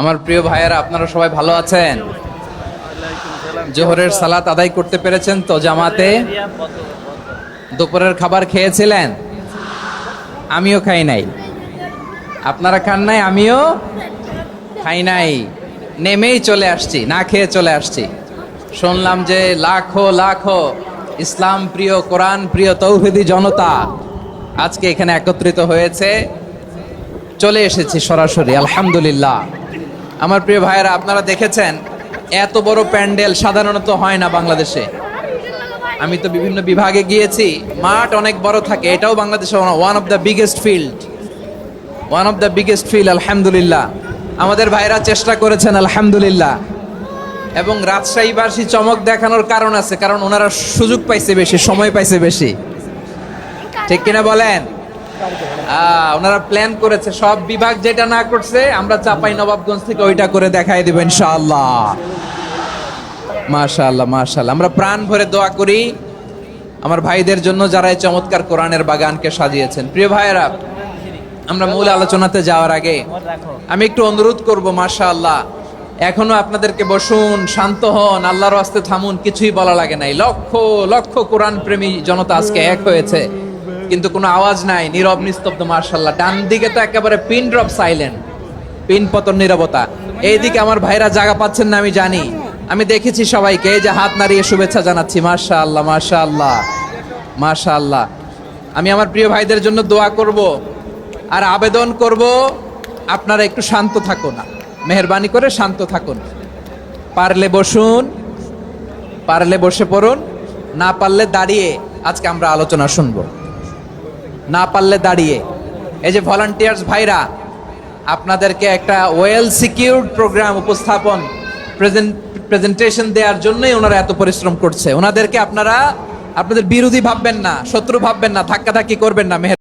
আমার প্রিয় ভাইয়েরা, আপনারা সবাই ভালো আছেন? জোহরের সালাত আদায় করতে পেরেছেন তো জামাতে? দুপুরের খাবার খেয়েছিলেন? আমিও খাই নাই। আপনারা খান নাই, আমিও খাই নাই। নেমেই চলে আসছি, না খেয়ে চলে আসছি। শুনলাম যে লাখো লাখো ইসলাম প্রিয় কোরআন, প্রিয় তৌহিদি জনতা আজকে এখানে একত্রিত হয়েছে। চলে এসেছি সরাসরি, আলহামদুলিল্লাহ। আমার প্রিয় ভাইয়েরা, আপনারা দেখেছেন, এত বড় প্যান্ডেল সাধারণত হয় না বাংলাদেশে। আমি তো বিভিন্ন বিভাগে গিয়েছি, মাঠ অনেক বড় থাকে, এটাও বাংলাদেশে one of the biggest field one of the biggest field আলহামদুলিল্লাহ। আমাদের ভাইরা চেষ্টা করেছেন, আলহামদুলিল্লাহ। এবং রাজশাহীবাসী চমক দেখানোর কারণ আছে, কারণ ওনারা সুযোগ পাইছে বেশি, সময় পাইছে বেশি। ঠিক কিনা বলেন? ওনারা প্ল্যান করেছে, সব বিভাগ যেটা না করছে, আমরা চাপাই নবাবগঞ্জ থেকে ওইটা করে দেখাই দেবো ইনশাআল্লাহ। মাশাআল্লাহ মাশাআল্লাহ। আমরা প্রাণ ভরে দোয়া করি, আমার ভাইদের জন্য যারা এই চমৎকার কোরআনের বাগানকে সাজিয়েছেন। প্রিয় ভাইয়েরা, আমরা মূল আলোচনাতে যাওয়ার আগে আমি একটু অনুরোধ করব, মাশাআল্লাহ। এখনও আপনাদেরকে বসুন, শান্ত হন, আল্লাহর আস্তে থামুন, কিছুই বলা লাগে নাই। লক্ষ লক্ষ কোরআন প্রেমী জনতা আজকে এক হয়েছে। কিন্তু কোনো আওয়াজ নাই, নীরব, নিস্তব্ধ মার্শাল্লাহ ডান দিকে তো একেবারে পিন ড্রপ সাইলেন্ট পিন পতন নীরবতা। এইদিকে আমার ভাইরা জায়গা পাচ্ছেন না, আমি জানি। আমি দেখেছি সবাইকে, এই যে হাত নাড়িয়ে শুভেচ্ছা জানাচ্ছি। মাশা আল্লাহ মাশা আল্লাহ মাশা আল্লাহ আমি আমার প্রিয় ভাইদের জন্য দোয়া করব আর আবেদন করব, আপনারা একটু শান্ত থাকুন, মেহরবানি করে শান্ত থাকুন। পারলে বসুন, পারলে বসে পড়ুন, না পারলে দাঁড়িয়ে আজকে আমরা আলোচনা শুনব। না পারলে দাঁড়িয়ে। এই যে ভলান্টিয়ার্স ভাইরা, আপনাদেরকে একটা ওয়েল সিকিউরড প্রোগ্রাম উপস্থাপন প্রেজেন্টেশন দেওয়ার জন্যই ওনারা এত পরিশ্রম করছে। ওনাদেরকে আপনারা, আপনাদের বিরোধী ভাববেন না, শত্রু ভাববেন না, ধাক্কাধাক্কি করবেন না, মেহের